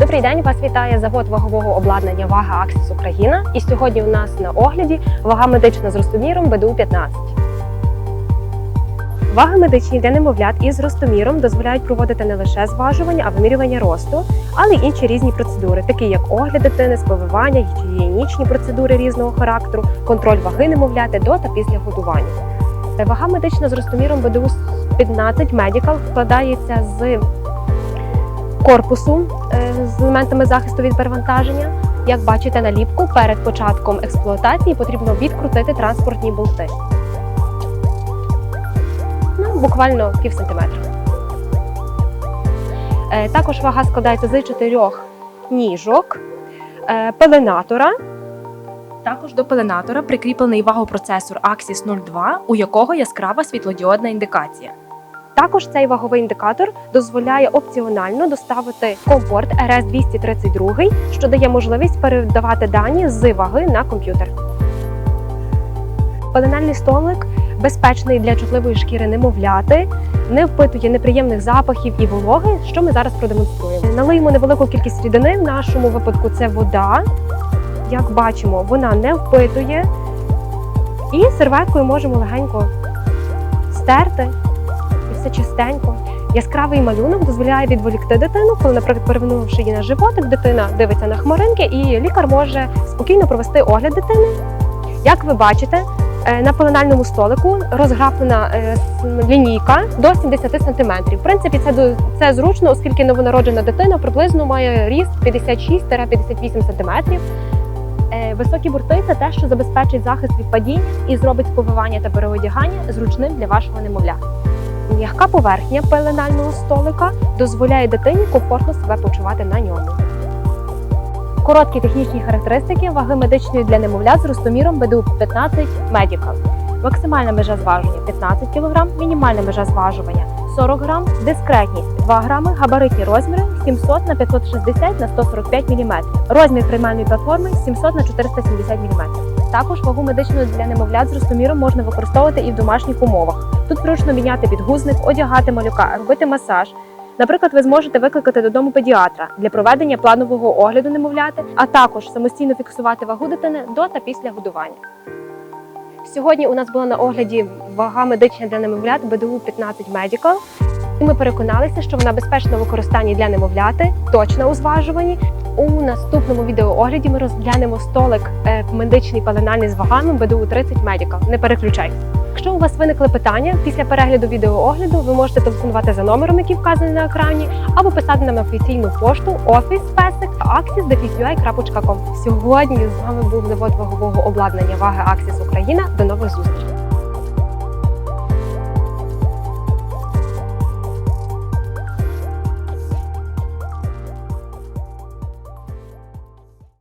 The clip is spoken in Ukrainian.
Добрий день, вас вітає завод вагового обладнання Вага Аксіс Україна. І сьогодні у нас на огляді вага медична з ростоміром БДУ 15. Ваги медичні для немовлят із ростоміром дозволяють проводити не лише зважування, а вимірювання росту, але й інші різні процедури, такі як огляд дитини, сповивання, гігієнічні процедури різного характеру, контроль ваги немовляти до та після годування. Вага медична з ростоміром БДУ 15 Medical складається з корпусу е, з елементами захисту від перевантаження. Як бачите на ліпку, перед початком експлуатації потрібно відкрутити транспортні болти. Ну, буквально пів сантиметра. Е, Також вага складається з чотирьох ніжок, е, пеленатора. Також до пеленатора прикріплений вагопроцесор Axis 02, у якого яскрава світлодіодна індикація. Також цей ваговий індикатор дозволяє опціонально доставити комфорт RS 232, що дає можливість передавати дані з ваги на комп'ютер. Пеленальний столик безпечний для чутливої шкіри немовляти, не впитує неприємних запахів і вологи, що ми зараз продемонструємо. Налиємо невелику кількість рідини. В нашому випадку це вода. Як бачимо, вона не впитує. І серветкою можемо легенько стерти і все чистенько. Яскравий малюнок дозволяє відволікти дитину, коли, наприклад, перевернувши її на животик, дитина дивиться на хмаринки, і лікар може спокійно провести огляд дитини. Як ви бачите, е, на пеленальному столику розграфлена е, лінійка до 70 см. В принципі, це це зручно, оскільки новонароджена дитина приблизно має ріст 56-58 см. Е, Високі борти це те, що забезпечить захист від падіння і зробить сповивання та переодягання зручним для вашого немовля. М'яка поверхня пеленального столика дозволяє дитині комфортно себе почувати на ньому. Короткі технічні характеристики ваги медичної для немовлят з ростоміром БДУ 15 Medical. Максимальна межа зважування 15 кг, мінімальна межа зважування 40 г, дискретність 2 г, габаритні розміри 700 на 560 на 145 мм. Розмір приймальної платформи 700 на 470 мм. Також вагу медичну для немовлят з ростоміром можна використовувати і в домашніх умовах. Тут зручно міняти підгузник, одягати малюка, робити масаж. Наприклад, ви зможете викликати додому педіатра для проведення планового огляду немовляти, а також самостійно фіксувати вагу дитини до та після годування. Сьогодні у нас була на огляді вага медична для немовлят БДУ 15 Medical. І ми переконалися, що вона безпечна в використанні для немовляти, точна у зважуванні. У наступному відеоогляді ми розглянемо столик е, медичний пеленальний з вагами БДУ 30 Medical. Не переключайте. Якщо у вас виникли питання після перегляду відеоогляду, ви можете телефонувати за номером, який вказаний на екрані, або писати нам на офіційну пошту office axis.com. Сьогодні з вами був завод вагового обладнання Ваги Аксіс Україна. До нових зустрічей!